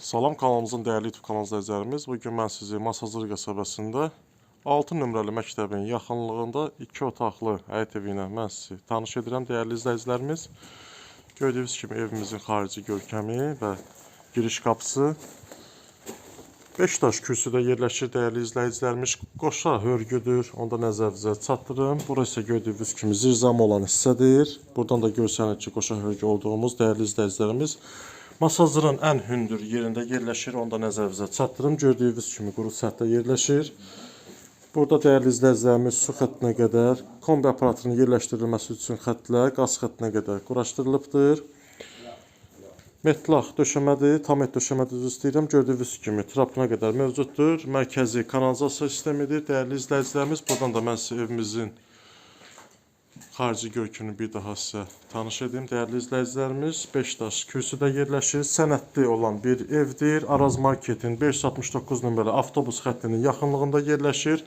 Salam kanalımızın dəyərli YouTube kanal izləyicilərimiz. Bu gün sizi Masazır qəsəbəsində 6 nömrəli məktəbin yaxınlığında 2 otaqlı həyət evi ilə mən sizi tanış edirəm dəyərli izləyicilərimiz. Gördüyünüz kimi evimizin xarici görkəmi və giriş qapısı 5 daş kürsüdə yerləşir dəyərli izləyicilərimiz. Qoşa hörgüdür. Onda nəzərinizə çatdırım. Burası gördüyünüz kimi zirzam olan hissədir. Buradan da görsənir ki, qoşa hörgü olduğumuz dəyərli izləyicilərimiz Masazırın ən hündür yerində yerləşir. Onda nəzərinizə çatdırım. Gördüyünüz kimi quru səthdə yerləşir. Burada dəyərli izləyicilərimiz su xəttinə qədər, kombi aparatının yerləşdirilməsi üçün xəttlər qaz xəttinə qədər quraşdırılıbdır. Metlaq döşəmədir, tam et döşəmədir düz istəyirəm. Gördüyünüz kimi trapına qədər mövcuddur. Mərkəzi kanalizasiya sistemidir. Dəyərli izləyicilərimiz, buradan da mən evimizin xarici görkünü bir daha sizə tanış edim. Dəyərli izləyicilərimiz, Beşdaş kürsüdə yerləşir. Sənədli olan bir evdir. Araz Marketin 569 nömrəli avtobus xəttinin yaxınlığında yerləşir.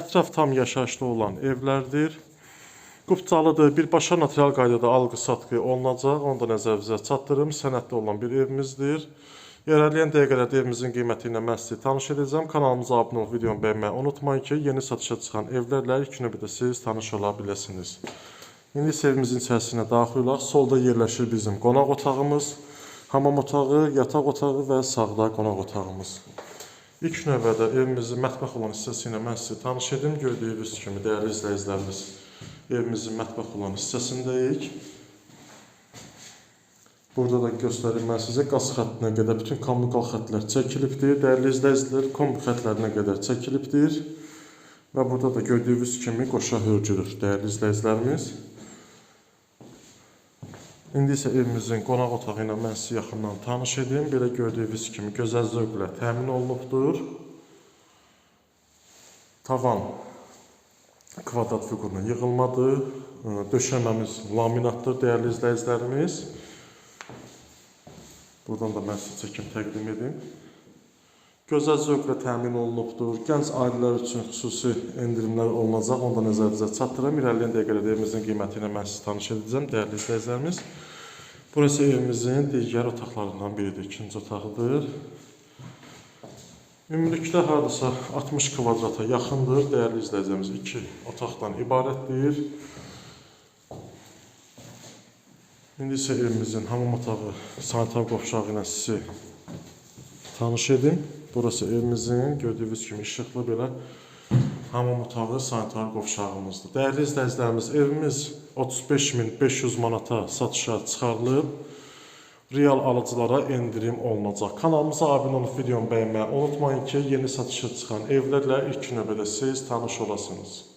Ətraf tam yaşayışlı olan evlərdir. Qupcalıdır. Birbaşa notarial qaydada alqı-satqı olunacaq. Onu da nəzərinizə çatdırım. Sənədli olan bir evimizdir. İlerleyen dəqiqələrdə evimizin qiyməti ilə mən sizi tanış edəcəm. Kanalımıza abunə olub videomu bəyənməyi unutmayın ki, yeni satışa çıxan evlərlə ilk növbədə siz tanış ola biləsiniz. İndi isə evimizin içərisinə daxil olaq. Solda yerləşir bizim qonaq otağımız, hamam otağı, yataq otağı və sağda qonaq otağımız. İlk növbədə evimizin mətbəx olan hissəsi ilə mən sizi tanış edim. Gördüyünüz kimi dəyərli izləyicilərimiz, evimizin mətbəx olan hissəsindəyik. Burada da göstərim mən sizə qaz xəttinə qədər bütün kommunikal xəttlər çəkilibdir. Dəyərli izləyicilər, kombi xəttlərinə qədər çəkilibdir. Və burada da gördüyünüz kimi qoşa hörgüdür, dəyərli izləyicilərimiz. İndi isə evimizin qonaq otağı ilə mən sizi yaxından tanış edim. Belə gördüyünüz kimi gözəl zövqlə təmin olunubdur. Tavan kvadrat fiquruna yığılmadır. Döşəməmiz laminatdır, dəyərli izləyicilərimiz. Buradan da mən sizə çəkim təqdim edim. Gözəl zövqlə təmin olunubdur. Gənc ailələr üçün xüsusi endirimlər olunacaq. Onu da nəzərinizə çatdırım. İrəliyən dəqiqələrdə evimizin qiyməti ilə mən sizi tanış edəcəm, dəyərli izləyicilərimiz. Burası evimizin digər otaqlarından biridir, ikinci otağıdır. Ümumilikdə hardasa 60 kvadrata yaxındır, dəyərli izləyicilərimiz. İki otaqdan ibarətdir. İndi isə evimizin hamam otağı, sanitar qovşağı ilə sizi tanış edim. Burası evimizin gördüyünüz kimi işıqlı belə hamam otağı, sanitar qovşağımızdır. Dəyərli izləyicilərimiz, evimiz 35500 manata satışa çıxarılıb. Real alıcılara endirim olunacaq. Kanalımıza abunə olub videomu bəyənməyi unutmayın ki, yeni satışa çıxan evlərlə ilk növbədə siz tanış olasınız.